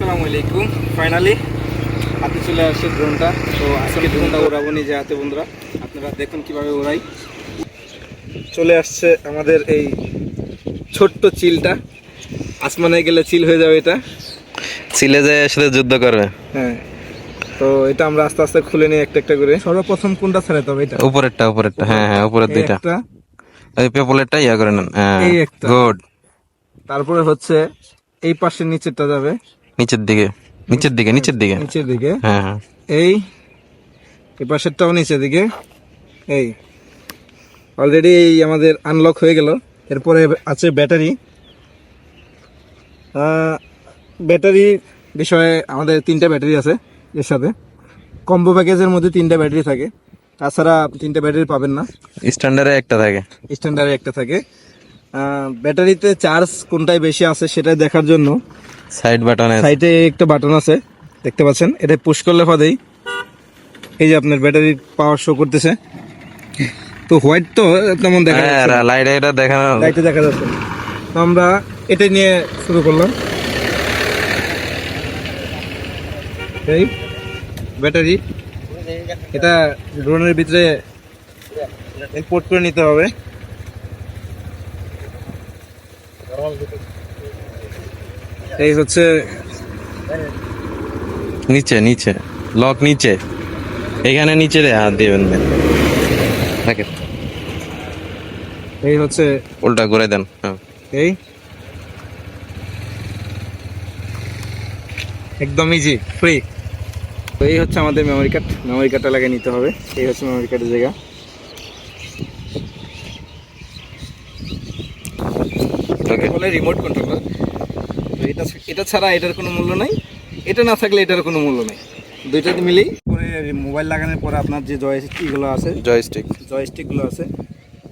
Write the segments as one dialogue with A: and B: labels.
A: আসসালামু আলাইকুম। ফাইনালি হাতে চলে আসছে ড্রোনটা তো আজকে ড্রোনটা উড়াবো নিজে হাতে বন্ধুরা। আপনারা দেখুন কীভাবে উড়াই। চলে আসছে আমাদের এই ছোট্ট চিলটা। আসমানে গেলে চিল হয়ে যাবে এটা।
B: সিলে যায় আসলে যুদ্ধ করবে।
A: হ্যাঁ। তো এটা আমরা আস্তে আস্তে খুলে নিই একটা একটা করে। সর্বপ্রথম কোনটা ছাড়াতে হবে এটা?
B: উপরেরটা উপরেরটা। হ্যাঁ হ্যাঁ উপরের দুইটা। ওই পেপলেরটা ইয়া করে নেন। হ্যাঁ গুড
A: তারপরে হচ্ছে এই পাশের নিচেরটা যাবে।
B: নিচের দিকে নিচের দিকে নিচের দিকে।
A: নিচের দিকে।
B: হ্যাঁ হ্যাঁ।
A: এই এই পাশেরটাও নিচের দিকে। এই অলরেডি এই আমাদের আনলক হয়ে গেল। এরপরে আছে ব্যাটারি ব্যাটারি বিষয়ে আমাদের তিনটা ব্যাটারি আছে এর সাথে। কম্বো প্যাকেজের মধ্যে তিনটা ব্যাটারি থাকে। তাছাড়া তিনটা ব্যাটারি পাবেন না।
B: স্ট্যান্ডার্ডে একটা থাকে।
A: স্ট্যান্ডার্ডে একটা থাকে। ব্যাটারিতে চার্জ কোনটায় বেশি আছে সেটা দেখার জন্য।
B: সাইড বাটনে
A: সাইডে একটা বাটন আছে দেখতে পাচ্ছেন? এটা পুশ করলে পরেই এই যে আপনার ব্যাটারি পাওয়ার শো করতেছে। তো হোয়াইট তো তেমন দেখা
B: হ্যাঁ
A: যাচ্ছে
B: লাইট এটা দেখানো
A: লাইটে দেখা যাচ্ছে। তো আমরা এটা নিয়ে শুরু করলাম। এই ব্যাটারি এটা ড্রোনের ভিতরে ইম্পোর্ট করে নিতে হবে। এই হচ্ছে
B: নিচে নিচে লক নিচে। এখানে নিচে রে হাত দিবেন থাকে
A: এই হচ্ছে
B: উল্টা করে দেন হ্যাঁ।
A: এই একদম ইজি ফ্রি তো এই হচ্ছে আমাদের মেমোরি কার্ড মেমোরি কার্ডটা লাগিয়ে নিতে হবে। এই হচ্ছে মেমোরি কার্ডের জায়গা। বলে রিমোট কন্ট্রোলার এটা এটা ছাড়া এটার কোনো মূল্য নাই। এটা না থাকলে এটার কোনো মূল্য নেই। দুইটা মিলেই। পরে মোবাইল লাগানোর পরে আপনার যে জয়স্টিকগুলো আছে
B: জয়স্টিক
A: জয়স্টিকগুলো আছে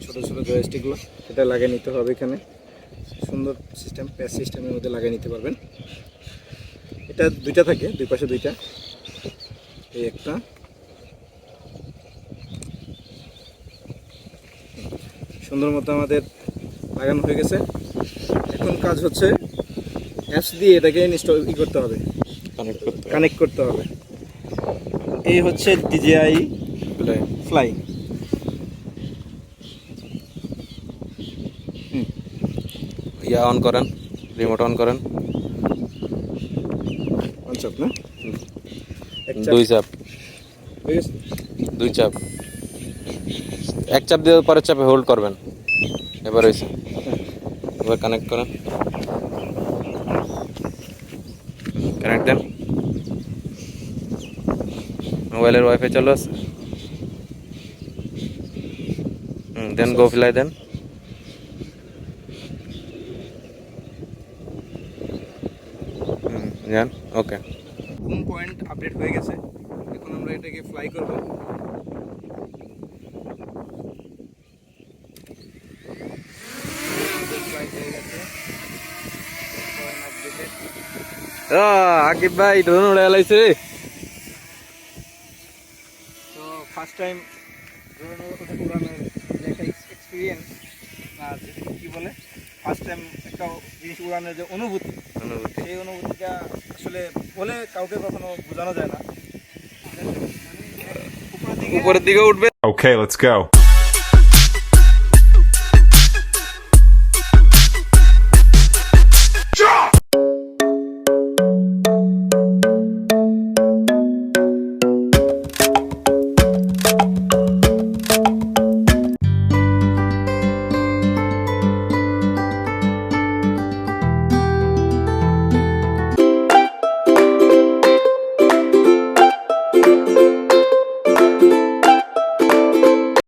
A: ছোটো ছোটো জয়স্টিকগুলো এটা লাগিয়ে নিতে হবে এখানে। সুন্দর সিস্টেম প্যাচ সিস্টেমের মধ্যে লাগিয়ে নিতে পারবেন। এটা দুইটা থাকে দুই পাশে দুইটা। এই একটা। সুন্দর মতো আমাদের লাগানো হয়ে গেছে। এখন কাজ হচ্ছে অ্যাপস দিয়ে এটাকে ইনস্টল ই করতে হবে।
B: কানেক্ট করতে
A: কানেক্ট করতে হবে। এই হচ্ছে ডিজিআই ফ্লাই
B: ইয়া অন করেন রিমোট অন করেন।
A: না? এক চাপ।
B: দুই চাপ। দুই চাপ। এক চাপ দিয়ে পরের চাপে হোল্ড করবেন। এবার হয়েছে এবার কানেক্ট করেন। কানেক্ট দেন মোবাইলের ওয়াইফাই চালু আছে। দেন গো ফ্লাই দেন। যান ওকে
A: হোম পয়েন্ট আপডেট হয়ে গেছে? এখন আমরা এটাকে ফ্লাই করব Fly হয়ে গেছে। Point updated।
B: আকিব ভাই ড্রোন উড়ে লাইছে
A: তো ফার্স্ট টাইম উড়ানোর যে একটা এক্সপিরিয়েন্স কি বলে ফার্স্ট টাইম একটা জিনিস উড়ানোর যে অনুভূতি
B: অনুভূতি।
A: সেই অনুভূতিটা আসলে বলে কাউকে কখনো বোঝানো যায় না। মানে উপরের দিকে
B: উপরের দিকে উঠবে।
C: Okay, let's go.